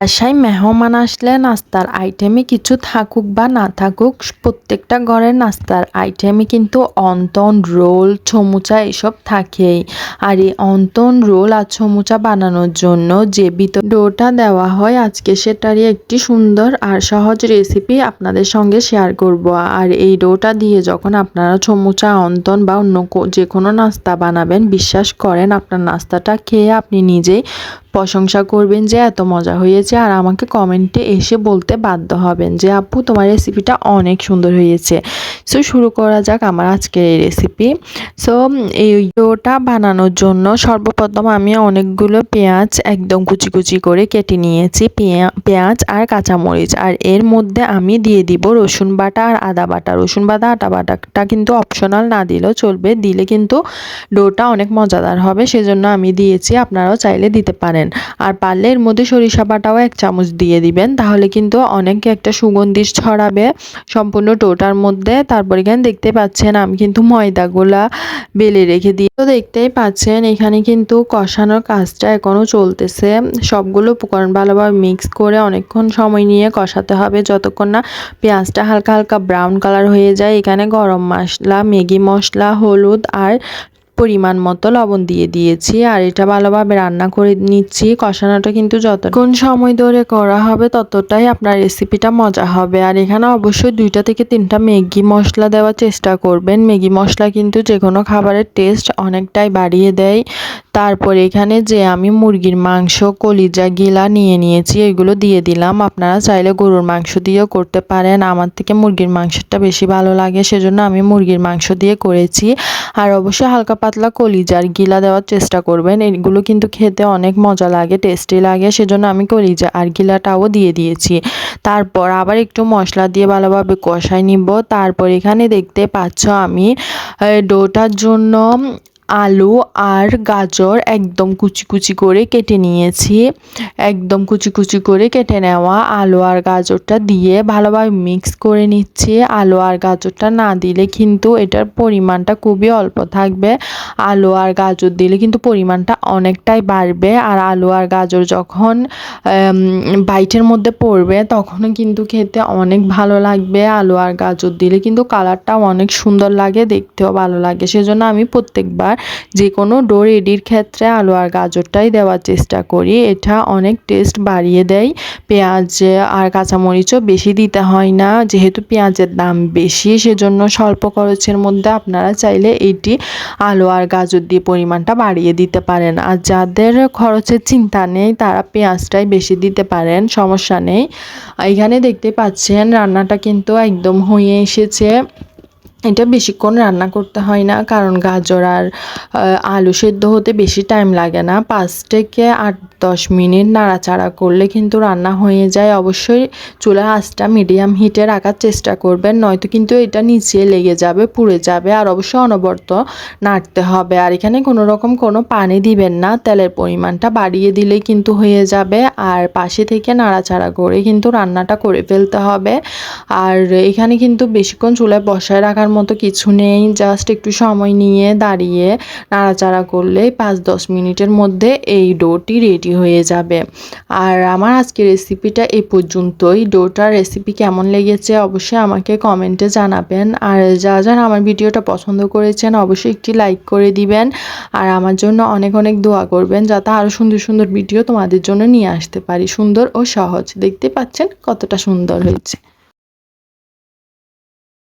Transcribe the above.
বাসায় মেহমান আসলে নাস্তার আইটেমে কিছু থাকুক বা না থাকুক, প্রত্যেকটা ঘরের নাস্তার আইটেমে কিন্তু অন্তন, রোল, ছমুচা এসব থাকেই। আর এই অন্তন, রোল আর ছমুচা বানানোর জন্য যে ভিতর ডোটা দেওয়া হয়, আজকে সেটারই একটি সুন্দর আর সহজ রেসিপি আপনাদের সঙ্গে শেয়ার করব। আর এই ডোটা দিয়ে যখন আপনারা ছমুচা, অন্তন বা অন্য যে কোনো নাস্তা বানাবেন, বিশ্বাস করেন আপনার নাস্তাটা খেয়ে আপনি নিজেই প্রশংসা করবেন যে এত মজা হয়েছে আর আমাকে কমেন্টে এসে বলতে বাধ্য হবেন যে, আপু, তোমার রেসিপিটা অনেক সুন্দর হয়েছে। সো শুরু করা যাক আমার আজকের এই রেসিপি সো এই ডোটা বানানোর জন্য সর্বপ্রথম আমি অনেকগুলো পেঁয়াজ একদম কুচি কুচি করে কেটে নিয়েছি পেঁয়াজ আর কাঁচামরিচ। আর এর মধ্যে আমি দিয়ে দিব রসুন বাটা আর আদা বাটা। রসুন বাটা আটা বাটাটা কিন্তু অপশনাল না দিলেও চলবে, দিলে কিন্তু ডোটা অনেক মজাদার হবে। সেজন্য আমি দিয়েছি, আপনারাও চাইলে দিতে পারেন। আর পারলে এর মধ্যে সরিষা বাটাও এক চামচ দিয়ে দিবেন। তাহলে কিন্তু অনেক একটা সুগন্ধি ছড়াবে সম্পূর্ণ টোটার মধ্যে। তারপর এখানে দেখতে পাচ্ছেন, আমি কিন্তু ময়দাগুলা বেলে রেখে দিয়ে তো দেখতেই পাচ্ছেন, এখানে কিন্তু কষানোর কাজটা এখনও চলতেছে। সবগুলো উপকরণ ভালোভাবে মিক্স করে অনেকক্ষণ সময় নিয়ে কষাতে হবে। যতক্ষণ না পেঁয়াজটা হালকা হালকা ব্রাউন কালার হয়ে যায়, এখানে গরম মশলা, ম্যাগি মশলা, হলুদ আর পরিমাণ মতো লবণ দিয়ে দিয়েছি আর এটা ভালোভাবে রান্না করে নিচ্ছি। কষানোটা কিন্তু যতক্ষণ সময় ধরে করা হবে ততটাই আপনার রেসিপিটা মজা হবে। আর এখানে অবশ্যই দুইটা থেকে তিনটা ম্যাগি মশলা দেওয়ার চেষ্টা করবেন। ম্যাগি মশলা কিন্তু যে কোনো খাবারের টেস্ট অনেকটাই বাড়িয়ে দেয়। তারপর এখানে যে আমি মুরগির মাংস, কলিজা, গিলা নিয়ে নিয়েছি, এগুলো দিয়ে দিলাম। আপনারা চাইলে গরুর মাংস দিয়েও করতে পারেন। আমার থেকে মুরগির মাংসটা বেশি ভালো লাগে, সেজন্য আমি মুরগির মাংস দিয়ে করেছি। আর অবশ্যই হালকা পাতলা কলিজার গিলা দেওয়ার চেষ্টা করবেন। এগুলো কিন্তু খেতে অনেক মজা লাগে টেস্টি লাগে, সেজন্য আমি কলিজা আর গিলাটাও দিয়ে দিয়েছি। তারপর আবার একটু মশলা দিয়ে ভালোভাবে কষাই নিব। তারপর এখানে দেখতে পাচ্ছ আমি ডোটার জন্য আলু আর গাজর একদম কুচি কুচি করে কেটে নিয়েছি। একদম কুচি কুচি করে কেটে নেওয়া আলু আর গাজরটা দিয়ে ভালোভাবে মিক্স করে নিচ্ছি। আলু আর গাজরটা না দিলে কিন্তু এটার পরিমাণটা খুবই অল্প থাকবে। আলু আর গাজর দিলে কিন্তু পরিমাণটা অনেকটাই বাড়বে। আর আলু আর গাজর যখন বাইটের মধ্যে পড়বে তখন কিন্তু খেতে অনেক ভালো লাগবে। আলু আর গাজর দিলে কিন্তু কালারটাও অনেক সুন্দর লাগে, দেখতেও ভালো লাগে। সেজন্য আমি প্রত্যেকবার যে কোনো ডো রেডির ক্ষেত্রে আলু আর গাজরটাই দেওয়ার চেষ্টা করি। এটা অনেক টেস্ট বাড়িয়ে দেয়। পেঁয়াজ আর কাঁচামরিচও বেশি দিতে হয় না। যেহেতু পেঁয়াজের দাম বেশি, সেজন্য স্বল্প খরচের মধ্যে আপনারা চাইলে এটি আলু আর গাজর দিয়ে পরিমাণটা বাড়িয়ে দিতে পারেন। আর যাদের খরচের চিন্তা নেই, তারা পেঁয়াজটাই বেশি দিতে পারেন, সমস্যা নেই। এখানে দেখতে পাচ্ছেন রান্নাটা কিন্তু একদম হয়ে এসেছে। এটা বেশিক্ষণ রান্না করতে হয় না, কারণ গাজর আর আলু সেদ্ধ হতে বেশি টাইম লাগে না। পাঁচ থেকে আট, দশ মিনিট নাড়াচাড়া করলে কিন্তু রান্না হয়ে যায়। অবশ্যই চুলার আঁচটা মিডিয়াম হিটে রাখার চেষ্টা করবেন, নয়তো কিন্তু এটা নিচে লেগে যাবে, পুড়ে যাবে। আর অবশ্যই অনবরত নাড়তে হবে। আর এখানে কোনো রকম কোনো পানি দিবেন না, তেলের পরিমাণটা বাড়িয়ে দিলেই কিন্তু হয়ে যাবে। আর পাশে থেকে নাড়াচাড়া করে কিন্তু রান্নাটা করে ফেলতে হবে। আর এখানে কিন্তু বেশিক্ষণ চুলায় বসায় রাখার মতো কিছু নেই জাস্ট একটু সময় নিয়ে দাঁড়িয়ে নাড়াচাড়া করলে পাঁচ দশ মিনিটের মধ্যে এই ডোটি রেডি হয়ে যাবে। আর আমার আজকে রেসিপিটা এই পর্যন্তই। ডোটার রেসিপি কেমন লেগেছে অবশ্যই আমাকে কমেন্টে জানাবেন। আর যারা যারা আমার ভিডিওটা পছন্দ করেছেন অবশ্যই একটি লাইক করে দিবেন। আর আমার জন্য অনেক অনেক দোয়া করবেন যাতে আরও সুন্দর সুন্দর ভিডিও তোমাদের জন্য নিয়ে আসতে পারি। সুন্দর ও সহজ। দেখতে পাচ্ছেন কতটা সুন্দর হয়েছে।